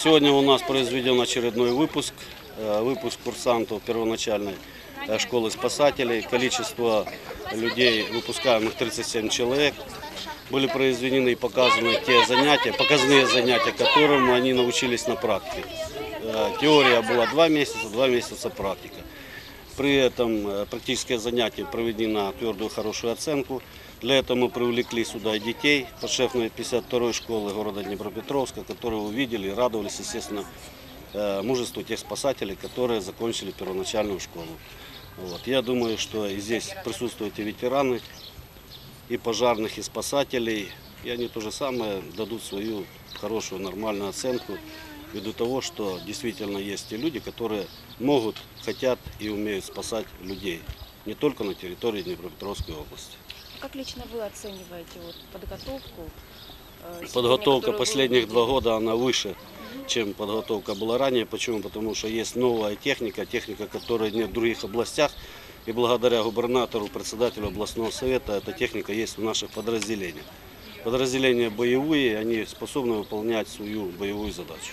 Сегодня у нас произведен очередной выпуск, э, выпуск курсантов первоначальной э, школы спасателей. Количество людей выпускаемых 37 человек. Были произведены и показаны те занятия, показные занятия, которым они научились на практике. Э, Теория была два месяца, два месяца практика. При этом э, практическое занятие проведено на твердую хорошую оценку. Для этого мы привлекли сюда детей подшефной 52-й школы города Днепропетровска, которые увидели и радовались, естественно, э, мужеству тех спасателей, которые закончили первоначальную школу. Вот. Я думаю, что и здесь присутствуют и ветераны, и пожарных, и спасателей. И они то же самое дадут свою хорошую, нормальную оценку ввиду того, что действительно есть те люди, которые могут, хотят и умеют спасать людей. Не только на территории Днепропетровской области. Как лично вы оцениваете вот подготовку? э, Подготовка последних два года, она выше, чем подготовка была ранее. Почему? Потому что есть новая техника, техника, которой нет в других областях. И благодаря губернатору, председателю областного совета, эта техника есть в наших подразделениях. Подразделения боевые, они способны выполнять свою боевую задачу.